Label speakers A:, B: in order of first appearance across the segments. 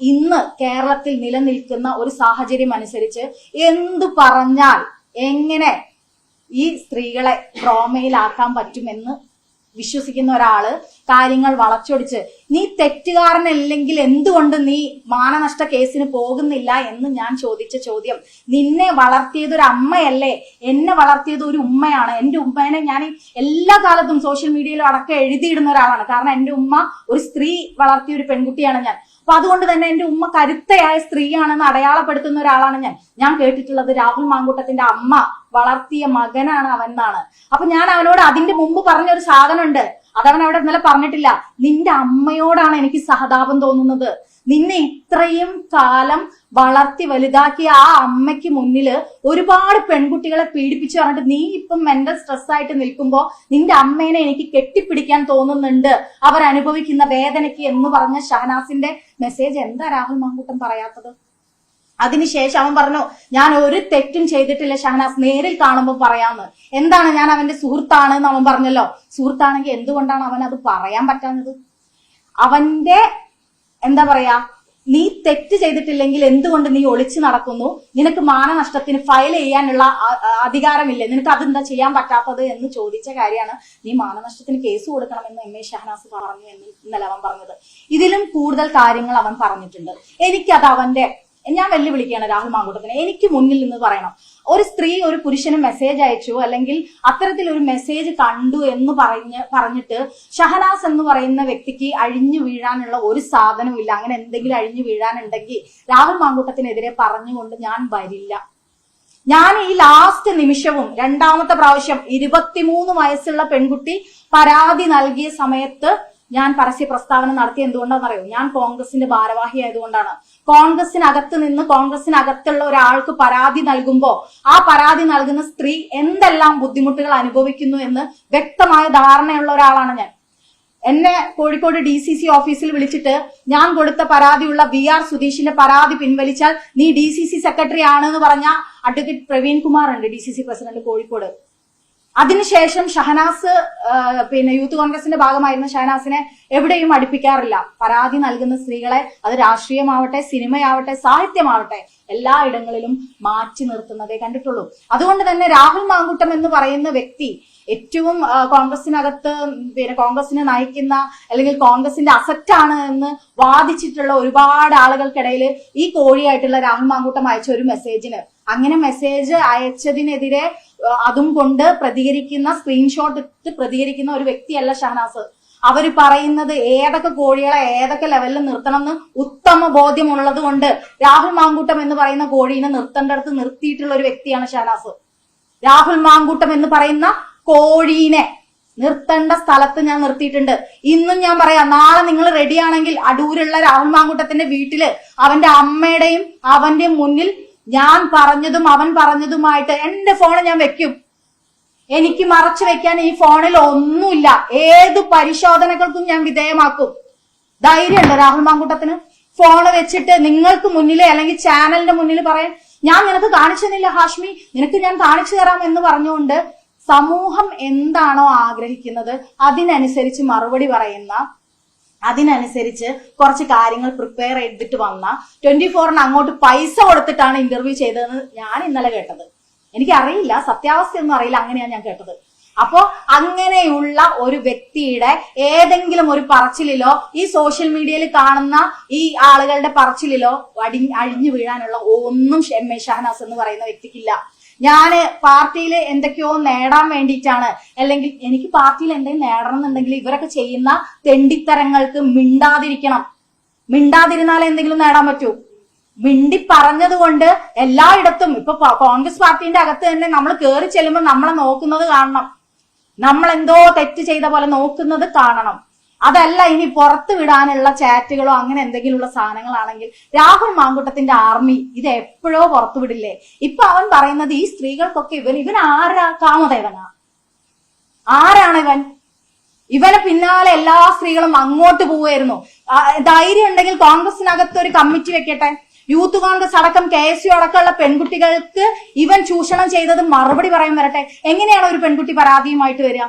A: ഇന്ന് കേരളത്തിൽ നിലനിൽക്കുന്ന ഒരു സാഹചര്യം അനുസരിച്ച് എന്തു പറഞ്ഞാൽ എങ്ങനെ ഈ സ്ത്രീകളെ ട്രോമയിലാക്കാൻ പറ്റുമെന്ന് വിശ്വസിക്കുന്ന ഒരാൾ കാര്യങ്ങൾ വളച്ചൊടിച്ച് നീ തെറ്റുകാരനല്ലെങ്കിൽ എന്തുകൊണ്ട് നീ മാനനഷ്ട കേസിന് പോകുന്നില്ല? എന്ന് ഞാൻ ചോദിച്ച ചോദ്യം നിന്നെ വളർത്തിയത് ഒരു അമ്മയല്ലേ? എന്നെ വളർത്തിയത് ഒരു ഉമ്മയാണ്. എന്റെ ഉമ്മേനെ ഞാൻ എല്ലാ കാലത്തും സോഷ്യൽ മീഡിയയിലും അടക്കം എഴുതിയിടുന്ന ഒരാളാണ്. കാരണം എന്റെ ഉമ്മ ഒരു സ്ത്രീ വളർത്തിയ ഒരു പെൺകുട്ടിയാണ് ഞാൻ. അപ്പൊ അതുകൊണ്ട് തന്നെ എന്റെ ഉമ്മ കരുത്തയായ സ്ത്രീയാണെന്ന് അടയാളപ്പെടുത്തുന്ന ഒരാളാണ് ഞാൻ. ഞാൻ കേട്ടിട്ടുള്ളത് രാഹുൽ മാങ്കൂട്ടത്തിന്റെ അമ്മ വളർത്തിയ മകനാണ് അവൻ എന്നാണ് അപ്പൊ ഞാൻ അവനോട് അതിന്റെ മുമ്പ് പറഞ്ഞ ഒരു സാധനമുണ്ട്. അതവൻ അവിടെ ഇന്നലെ പറഞ്ഞിട്ടില്ല. നിന്റെ അമ്മയോടാണ് എനിക്ക് സഹതാപം തോന്നുന്നത്. നിന്നെ ഇത്രയും കാലം വളർത്തി വലുതാക്കിയ ആ അമ്മയ്ക്ക് മുന്നിൽ ഒരുപാട് പെൺകുട്ടികളെ പീഡിപ്പിച്ചു പറഞ്ഞിട്ട് നീ ഇപ്പം മെന്റൽ സ്ട്രെസ് ആയിട്ട് നിൽക്കുമ്പോ നിന്റെ അമ്മേനെ എനിക്ക് കെട്ടിപ്പിടിക്കാൻ തോന്നുന്നുണ്ട്. അവർ അനുഭവിക്കുന്ന വേദനയ്ക്ക് എന്ന് പറഞ്ഞ ഷഹനാസിന്റെ മെസ്സേജ് എന്താ രാഹുൽ മാങ്കൂട്ടം പറയാത്തത്? അതിനുശേഷം അവൻ പറഞ്ഞു ഞാൻ ഒരു തെറ്റും ചെയ്തിട്ടില്ല ഷഹനാസ് നേരിൽ കാണുമ്പോൾ പറയാന്ന്. എന്താണ് ഞാൻ അവന്റെ സുഹൃത്താണ് എന്ന് അവൻ പറഞ്ഞല്ലോ. സുഹൃത്താണെങ്കിൽ എന്തുകൊണ്ടാണ് അവൻ അത് പറയാൻ പറ്റാഞ്ഞത്? അവന്റെ എന്താ പറയാ? നീ തെറ്റ് ചെയ്തിട്ടില്ലെങ്കിൽ എന്തുകൊണ്ട് നീ ഒളിച്ചു നടക്കുന്നു? നിനക്ക് മാനനഷ്ടത്തിന് ഫയൽ ചെയ്യാനുള്ള അധികാരമില്ലേ? നിനക്ക് അതെന്താ ചെയ്യാൻ പറ്റാത്തത് എന്ന് ചോദിച്ച കാര്യമാണ് നീ മാനനഷ്ടത്തിന് കേസ് കൊടുക്കണമെന്ന് എം എ ഷഹനാസ് പറഞ്ഞു എന്ന് ഇന്നലെ അവൻ പറഞ്ഞത്. ഇതിലും കൂടുതൽ കാര്യങ്ങൾ അവൻ പറഞ്ഞിട്ടുണ്ട്. എനിക്കത് അവന്റെ ഞാൻ വെല്ലുവിളിക്കുകയാണ് രാഹുൽ മാങ്കൂട്ടത്തിനെ. എനിക്ക് മുന്നിൽ നിന്ന് പറയണം. ഒരു സ്ത്രീ ഒരു പുരുഷന് മെസ്സേജ് അയച്ചു അല്ലെങ്കിൽ അത്തരത്തിൽ ഒരു മെസ്സേജ് കണ്ടു എന്ന് പറഞ്ഞ് പറഞ്ഞിട്ട് ഷഹനാസ് എന്ന് പറയുന്ന വ്യക്തിക്ക് അഴിഞ്ഞു വീഴാനുള്ള ഒരു സാധനവും ഇല്ല. അങ്ങനെ എന്തെങ്കിലും അഴിഞ്ഞു വീഴാനുണ്ടെങ്കിൽ രാഹുൽ മാങ്കൂട്ടത്തിനെതിരെ പറഞ്ഞുകൊണ്ട് ഞാൻ വരില്ല. ഞാൻ ഈ ലാസ്റ്റ് നിമിഷവും രണ്ടാമത്തെ പ്രാവശ്യം ഇരുപത്തിമൂന്ന് വയസ്സുള്ള പെൺകുട്ടി പരാതി നൽകിയ സമയത്ത് ഞാൻ പരസ്യ പ്രസ്താവന നടത്തി എന്തുകൊണ്ടാണെന്നറിയോ? ഞാൻ കോൺഗ്രസിന്റെ ഭാരവാഹി ആയതുകൊണ്ടാണ് കോൺഗ്രസിനകത്ത് നിന്ന് കോൺഗ്രസിനകത്തുള്ള ഒരാൾക്ക് പരാതി നൽകുമ്പോൾ ആ പരാതി നൽകുന്ന സ്ത്രീ എന്തെല്ലാം ബുദ്ധിമുട്ടുകൾ അനുഭവിക്കുന്നു എന്ന് വ്യക്തമായ ധാരണയുള്ള ഒരാളാണ് ഞാൻ. എന്നെ കോഴിക്കോട് ഡി സി സി ഓഫീസിൽ വിളിച്ചിട്ട് ഞാൻ കൊടുത്ത പരാതിയുള്ള വി ആർ സുധീഷിന്റെ പരാതി പിൻവലിച്ചാൽ നീ ഡി സി സി സെക്രട്ടറി ആണെന്ന് പറഞ്ഞ അഡ്വക്കേറ്റ് പ്രവീൺ കുമാർ ഉണ്ട് D C C president Kozhikode. അതിനുശേഷം ഷഹനാസ് പിന്നെ യൂത്ത് കോൺഗ്രസിന്റെ ഭാഗമായിരുന്ന ഷഹനാസിനെ എവിടെയും അടുപ്പിക്കാറില്ല. പരാതി നൽകുന്ന സ്ത്രീകളെ അത് രാഷ്ട്രീയമാവട്ടെ സിനിമയാവട്ടെ സാഹിത്യമാവട്ടെ എല്ലാ ഇടങ്ങളിലും മാറ്റി നിർത്തുന്നതേ കണ്ടിട്ടുള്ളൂ. അതുകൊണ്ട് തന്നെ രാഹുൽ മാങ്കുട്ടം എന്ന് പറയുന്ന വ്യക്തി ഏറ്റവും കോൺഗ്രസിനകത്ത് പിന്നെ കോൺഗ്രസിനെ നയിക്കുന്ന അല്ലെങ്കിൽ കോൺഗ്രസിന്റെ അസറ്റാണ് എന്ന് വാദിച്ചിട്ടുള്ള ഒരുപാട് ആളുകൾക്കിടയിൽ ഈ കോഴിയായിട്ടുള്ള രാഹുൽ മാങ്കൂട്ടം അയച്ച ഒരു മെസ്സേജിന് അങ്ങനെ മെസ്സേജ് അയച്ചതിനെതിരെ അതും കൊണ്ട് പ്രതികരിക്കുന്ന സ്ക്രീൻഷോട്ട് ഇട്ട് പ്രതികരിക്കുന്ന ഒരു വ്യക്തിയല്ല ഷഹനാസ്. അവർ പറയുന്നത് ഏതൊക്കെ കോഴികളെ ഏതൊക്കെ ലെവലിൽ നിർത്തണം എന്ന് ഉത്തമ ബോധ്യമുള്ളത് കൊണ്ട് രാഹുൽ മാങ്കൂട്ടം എന്ന് പറയുന്ന കോഴീനെ നിർത്തേണ്ടടുത്ത് നിർത്തിയിട്ടുള്ള ഒരു വ്യക്തിയാണ് ഷഹനാസ്. രാഹുൽ മാങ്കൂട്ടം എന്ന് പറയുന്ന കോഴീനെ നിർത്തേണ്ട സ്ഥലത്ത് ഞാൻ നിർത്തിയിട്ടുണ്ട്. ഇന്നും ഞാൻ പറയാം നാളെ നിങ്ങൾ റെഡിയാണെങ്കിൽ അടൂരുള്ള രാഹുൽ മാങ്കൂട്ടത്തിന്റെ വീട്ടിൽ അവന്റെ അമ്മയുടെയും അവന്റെ മുന്നിൽ ഞാൻ പറഞ്ഞതും അവൻ പറഞ്ഞതുമായിട്ട് എന്റെ ഫോൺ ഞാൻ വെക്കും. എനിക്ക് മറച്ചു വെക്കാൻ ഈ ഫോണിൽ ഒന്നുമില്ല. ഏത് പരിശോധനകൾക്കും ഞാൻ വിധേയമാക്കും. ധൈര്യമുണ്ട് രാഹുൽ മാങ്കൂട്ടത്തിന്? ഫോൺ വെച്ചിട്ട് നിങ്ങൾക്ക് മുന്നിൽ അല്ലെങ്കിൽ ചാനലിന്റെ മുന്നിൽ പറയാൻ ഞാൻ നിനക്ക് കാണിച്ചു തന്നില്ല ഹാഷ്മി. നിനക്ക് ഞാൻ കാണിച്ചു തരാം എന്ന് പറഞ്ഞുകൊണ്ട് സമൂഹം എന്താണോ ആഗ്രഹിക്കുന്നത് അതിനനുസരിച്ച് മറുപടി പറയുന്ന അതിനനുസരിച്ച് കുറച്ച് കാര്യങ്ങൾ പ്രിപ്പയർ ചെയ്തിട്ട് വന്ന ട്വന്റി ഫോറിന് അങ്ങോട്ട് പൈസ കൊടുത്തിട്ടാണ് ഇന്റർവ്യൂ ചെയ്തതെന്ന് ഞാൻ ഇന്നലെ കേട്ടത്. എനിക്കറിയില്ല സത്യാവസ്ഥയൊന്നും അറിയില്ല അങ്ങനെയാണ് ഞാൻ കേട്ടത്. അപ്പോ അങ്ങനെയുള്ള ഒരു വ്യക്തിയുടെ ഏതെങ്കിലും ഒരു പറച്ചിലിലോ ഈ സോഷ്യൽ മീഡിയയിൽ കാണുന്ന ഈ ആളുകളുടെ പറച്ചിലിലോ അടി അഴിഞ്ഞു വീഴാനുള്ള ഒന്നും എം എ ഷഹനാസ് എന്ന് പറയുന്ന വ്യക്തിക്കില്ല. ഞാൻ പാർട്ടിയിൽ എന്തൊക്കെയോ നേടാൻ വേണ്ടിയിട്ടാണ്. അല്ലെങ്കിൽ എനിക്ക് പാർട്ടിയിൽ എന്തെങ്കിലും നേടണം എന്നുണ്ടെങ്കിൽ ഇവരൊക്കെ ചെയ്യുന്ന തെണ്ടിത്തരങ്ങൾക്ക് മിണ്ടാതിരിക്കണം. മിണ്ടാതിരുന്നാൽ എന്തെങ്കിലും നേടാൻ പറ്റൂ. മിണ്ടി പറഞ്ഞത് കൊണ്ട് എല്ലായിടത്തും ഇപ്പൊ കോൺഗ്രസ് പാർട്ടിന്റെ അകത്ത് തന്നെ നമ്മൾ കയറി ചെല്ലുമ്പോൾ നമ്മളെ നോക്കുന്നത് കാണണം. നമ്മൾ എന്തോ തെറ്റ് ചെയ്ത പോലെ നോക്കുന്നത് കാണണം. അതല്ല ഇനി പുറത്ത് വിടാനുള്ള ചാറ്റുകളോ അങ്ങനെ എന്തെങ്കിലുമുള്ള സാധനങ്ങളാണെങ്കിൽ രാഹുൽ മാങ്കുട്ടത്തിന്റെ ആർമി ഇത് എപ്പോഴോ പുറത്തു വിടില്ലേ? ഇപ്പൊ അവൻ പറയുന്നത് ഈ സ്ത്രീകൾക്കൊക്കെ ഇവൻ ഇവൻ ആരാ? കാമദേവനാ. ആരാണ് ഇവൻ? ഇവന് പിന്നാലെ എല്ലാ സ്ത്രീകളും അങ്ങോട്ട് പോവുമായിരുന്നു ആ, ധൈര്യം ഉണ്ടെങ്കിൽ കോൺഗ്രസിനകത്ത് ഒരു കമ്മിറ്റി വെക്കട്ടെ? യൂത്ത് കോൺഗ്രസ് അടക്കം കെ എസ് യു അടക്കമുള്ള പെൺകുട്ടികൾക്ക് ഇവൻ ചൂഷണം ചെയ്തത് മറുപടി പറയാൻ വരട്ടെ. എങ്ങനെയാണ് ഒരു പെൺകുട്ടി പരാതിയുമായിട്ട് വരിക?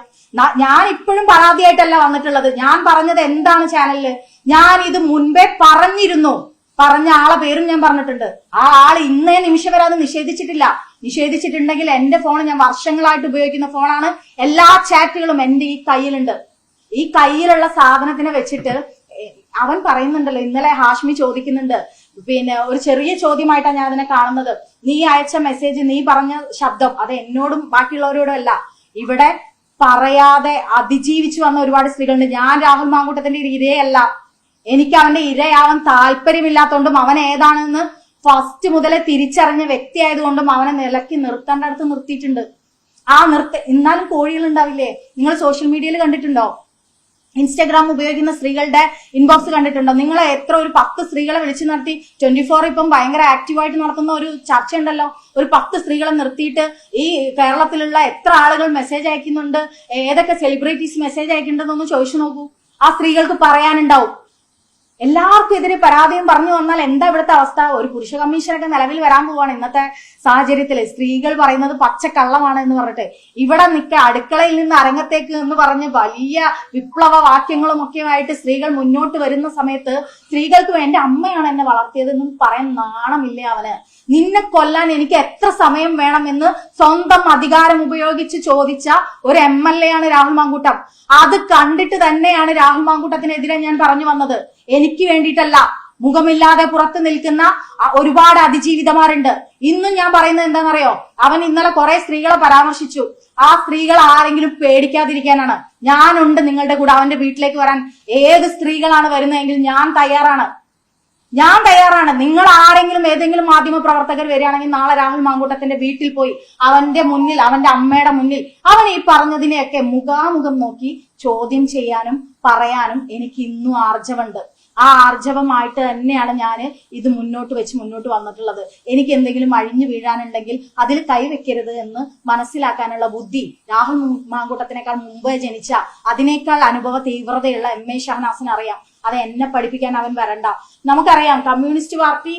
A: ഞാൻ ഇപ്പോഴും പരാതിയായിട്ടല്ല വന്നിട്ടുള്ളത്. ഞാൻ പറഞ്ഞത് എന്താണ് ചാനലിൽ ഞാൻ ഇത് മുൻപേ പറഞ്ഞിരുന്നു. പറഞ്ഞ ആളെ പേരും ഞാൻ പറഞ്ഞിട്ടുണ്ട്. ആ ആൾ ഇന്നേ നിമിഷം വരെ അത് നിഷേധിച്ചിട്ടില്ല. നിഷേധിച്ചിട്ടുണ്ടെങ്കിൽ എന്റെ ഫോൺ ഞാൻ വർഷങ്ങളായിട്ട് ഉപയോഗിക്കുന്ന ഫോണാണ് എല്ലാ ചാറ്റുകളും എന്റെ ഈ കയ്യിലുണ്ട്. ഈ കയ്യിലുള്ള സാധനത്തിനെ വെച്ചിട്ട് അവൻ പറയുന്നുണ്ടല്ലോ ഇന്നലെ ഹാഷ്മി ചോദിക്കുന്നുണ്ട് പിന്നെ ഒരു ചെറിയ ചോദ്യമായിട്ടാണ് ഞാൻ അതിനെ കാണുന്നത്. നീ അയച്ച മെസ്സേജ് നീ പറഞ്ഞ ശബ്ദം അത് എന്നോടും ബാക്കിയുള്ളവരോടും അല്ല. ഇവിടെ പറയാതെ അതിജീവിച്ചു വന്ന ഒരുപാട് സ്ത്രീകളുണ്ട്. ഞാൻ രാഹുൽ മാങ്കൂട്ടത്തിന്റെ ഇരയല്ല. എനിക്ക് അവന്റെ ഇരയാവാൻ താല്പര്യമില്ലാത്തതുകൊണ്ടും അവൻ ഏതാണെന്ന് ഫസ്റ്റ് മുതലേ തിരിച്ചറിഞ്ഞ വ്യക്തിയായതുകൊണ്ടും അവനെ നിലക്കി നിർത്തേണ്ടടുത്ത് നിർത്തിയിട്ടുണ്ട്. ആ നിർത്ത എന്നാലും കോഴികൾ ഉണ്ടാവില്ലേ നിങ്ങൾ സോഷ്യൽ മീഡിയയിൽ കണ്ടിട്ടുണ്ടോ? ഇൻസ്റ്റാഗ്രാം ഉപയോഗിക്കുന്ന സ്ത്രീകളുടെ ഇൻബോക്സ് കണ്ടിട്ടുണ്ടോ? നിങ്ങൾ എത്ര ഒരു പത്ത് സ്ത്രീകളെ വിളിച്ചു നിർത്തി? ട്വന്റി ഫോർ ഇപ്പം ഭയങ്കര ആക്റ്റീവായിട്ട് നടത്തുന്ന ഒരു ചർച്ച ഉണ്ടല്ലോ ഒരു പത്ത് സ്ത്രീകളെ നിർത്തിയിട്ട് ഈ കേരളത്തിലുള്ള എത്ര ആളുകൾ മെസ്സേജ് അയക്കുന്നുണ്ട്? ഏതൊക്കെ സെലിബ്രിറ്റീസ് മെസ്സേജ് അയക്കുന്നുണ്ടെന്നൊന്ന് ചോദിച്ചു നോക്കൂ. ആ സ്ത്രീകൾക്ക് പറയാനുണ്ടാവും. എല്ലാവർക്കും എതിരെ പരാതിയും പറഞ്ഞു വന്നാൽ എന്താ ഇവിടുത്തെ അവസ്ഥ? ഒരു പുരുഷ കമ്മീഷനൊക്കെ നിലവിൽ വരാൻ പോവാണ് ഇന്നത്തെ സാഹചര്യത്തിൽ സ്ത്രീകൾ പറയുന്നത് പച്ചക്കള്ളമാണ് എന്ന് പറഞ്ഞിട്ട്. ഇവിടെ നിൽക്ക അടുക്കളയിൽ നിന്ന് അരങ്ങത്തേക്ക് എന്ന് പറഞ്ഞ് വലിയ വിപ്ലവ വാക്യങ്ങളും ഒക്കെയുമായിട്ട് സ്ത്രീകൾ മുന്നോട്ട് വരുന്ന സമയത്ത് സ്ത്രീകൾക്ക് എന്റെ അമ്മയാണ് എന്നെ വളർത്തിയത് എന്ന് പറയാൻ നാണമില്ലേ അവന്? നിന്നെ കൊല്ലാൻ എനിക്ക് എത്ര സമയം വേണമെന്ന് സ്വന്തം അധികാരം ഉപയോഗിച്ച് ചോദിച്ച ഒരു എം എൽ എ ആണ് രാഹുൽ മാങ്കൂട്ടം. അത് കണ്ടിട്ട് തന്നെയാണ് രാഹുൽ മാങ്കൂട്ടത്തിനെതിരെ ഞാൻ പറഞ്ഞു വന്നത്. എനിക്ക് വേണ്ടിയിട്ടല്ല. മുഖമില്ലാതെ പുറത്ത് നിൽക്കുന്ന ഒരുപാട് അതിജീവിതമാരുണ്ട്. ഇന്നും ഞാൻ പറയുന്നത് എന്താണെന്നറിയോ? അവൻ ഇന്നലെ കുറെ സ്ത്രീകളെ പരാമർശിച്ചു. ആ സ്ത്രീകൾ ആരെങ്കിലും പേടിക്കാതിരിക്കാനാണ്. ഞാനുണ്ട് നിങ്ങളുടെ കൂടെ. അവന്റെ വീട്ടിലേക്ക് വരാൻ ഏത് സ്ത്രീകളാണ് വരുന്നതെങ്കിൽ ഞാൻ തയ്യാറാണ്. ഞാൻ തയ്യാറാണ്. നിങ്ങൾ ആരെങ്കിലും ഏതെങ്കിലും മാധ്യമ പ്രവർത്തകർ വരികയാണെങ്കിൽ നാളെ രാഹുൽ മാങ്കൂട്ടത്തിന്റെ വീട്ടിൽ പോയി അവന്റെ മുന്നിൽ അവന്റെ അമ്മയുടെ മുന്നിൽ അവൻ ഈ പറഞ്ഞതിനെയൊക്കെ മുഖാമുഖം നോക്കി ചോദ്യം ചെയ്യാനും പറയാനും എനിക്ക് ഇന്നും ആർജവുണ്ട് ആ ആർജവമായിട്ട് തന്നെയാണ് ഞാൻ ഇത് മുന്നോട്ട് വെച്ച് മുന്നോട്ട് വന്നിട്ടുള്ളത്. എനിക്ക് എന്തെങ്കിലും അഴിഞ്ഞു വീഴാനുണ്ടെങ്കിൽ അതിൽ കൈവെക്കരുത് എന്ന് മനസ്സിലാക്കാനുള്ള ബുദ്ധി രാഹുൽ മാങ്കൂട്ടത്തിനേക്കാൾ മുമ്പേ ജനിച്ച അതിനേക്കാൾ അനുഭവ തീവ്രതയുള്ള എം എ ഷഹനാസിന് അറിയാം. അത് എന്നെ പഠിപ്പിക്കാൻ അവൻ വരണ്ട. നമുക്കറിയാം കമ്മ്യൂണിസ്റ്റ് പാർട്ടി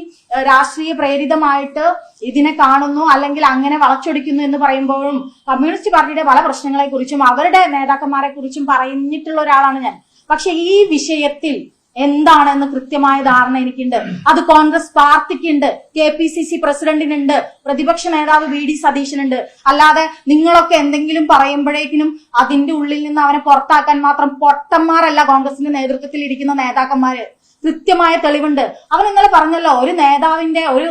A: രാഷ്ട്രീയ പ്രേരിതമായിട്ട് ഇതിനെ കാണുന്നു അല്ലെങ്കിൽ അങ്ങനെ വളച്ചൊടിക്കുന്നു എന്ന് പറയുമ്പോഴും കമ്മ്യൂണിസ്റ്റ് പാർട്ടിയുടെ പല പ്രശ്നങ്ങളെക്കുറിച്ചും അവരുടെ നേതാക്കന്മാരെ കുറിച്ചും പറഞ്ഞിട്ടുള്ള ഒരാളാണ് ഞാൻ. പക്ഷെ ഈ വിഷയത്തിൽ എന്താണെന്ന് കൃത്യമായ ധാരണ എനിക്കുണ്ട്. അത് കോൺഗ്രസ് പാർട്ടിക്കുണ്ട്. കെ പി സി സി പ്രസിഡന്റിനുണ്ട്. പ്രതിപക്ഷ നേതാവ് വി ഡി സതീശനുണ്ട്. അല്ലാതെ നിങ്ങളൊക്കെ എന്തെങ്കിലും പറയുമ്പോഴേക്കിനും അതിന്റെ ഉള്ളിൽ നിന്ന് അവനെ പുറത്താക്കാൻ മാത്രം പൊട്ടന്മാരല്ല കോൺഗ്രസിന്റെ നേതൃത്വത്തിൽ ഇരിക്കുന്ന നേതാക്കന്മാര്. കൃത്യമായ തെളിവുണ്ട്. അവൻ ഇന്നലെ പറഞ്ഞല്ലോ ഒരു നേതാവിന്റെ ഒരു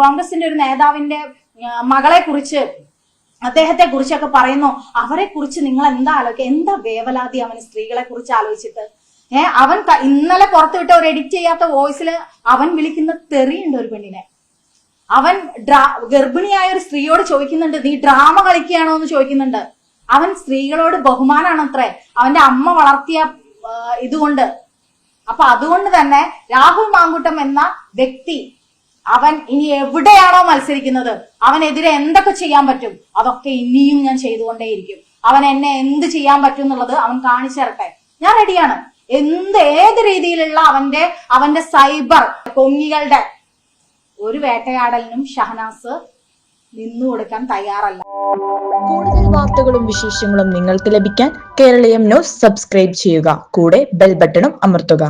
A: കോൺഗ്രസിന്റെ ഒരു നേതാവിന്റെ മകളെ കുറിച്ച് അദ്ദേഹത്തെ കുറിച്ചൊക്കെ പറയുന്നു. അവരെ കുറിച്ച് നിങ്ങൾ എന്താ ആലോചിക്കുക എന്താ വേവലാതി അവന് സ്ത്രീകളെ കുറിച്ച് ആലോചിച്ചിട്ട്? ഏ അവൻ ഇന്നലെ പുറത്തുവിട്ട ഒരു എഡിറ്റ് ചെയ്യാത്ത വോയിസിൽ അവൻ വിളിക്കുന്ന തെറിയുണ്ട് ഒരു പെണ്ണിനെ. അവൻ ഡ്രാ ഗർഭിണിയായ ഒരു സ്ത്രീയോട് ചോദിക്കുന്നുണ്ട് നീ ഡ്രാമ കളിക്കുകയാണോ? എന്ന് ചോദിക്കുന്നുണ്ട്. അവൻ സ്ത്രീകളോട് ബഹുമാനാണ് അത്രേ അവന്റെ അമ്മ വളർത്തിയ ഇതുകൊണ്ട്. അപ്പൊ അതുകൊണ്ട് തന്നെ രാഹുൽ മാങ്കുട്ടം എന്ന വ്യക്തി അവൻ ഇനി എവിടെയാണോ മത്സരിക്കുന്നത്? അവനെതിരെ എന്തൊക്കെ ചെയ്യാൻ പറ്റും? അതൊക്കെ ഇനിയും ഞാൻ ചെയ്തുകൊണ്ടേയിരിക്കും. അവൻ എന്നെ എന്ത് ചെയ്യാൻ പറ്റും എന്നുള്ളത് അവൻ കാണിച്ചു തരട്ടെ ഞാൻ റെഡിയാണ് എന്ത് ഏത് രീതിയിലുള്ള അവന്റെ അവന്റെ സൈബർ കൊങ്ങികളുടെ ഒരു വേട്ടയാടലിനും ഷഹനാസ് നിന്നു കൊടുക്കാൻ തയ്യാറല്ല.
B: കൂടുതൽ വാർത്തകളും വിശേഷങ്ങളും നിങ്ങൾക്ക് ലഭിക്കാൻ കേരളീയം ന്യൂസ് സബ്സ്ക്രൈബ് ചെയ്യുക. കൂടെ ബെൽ ബട്ടണും അമർത്തുക.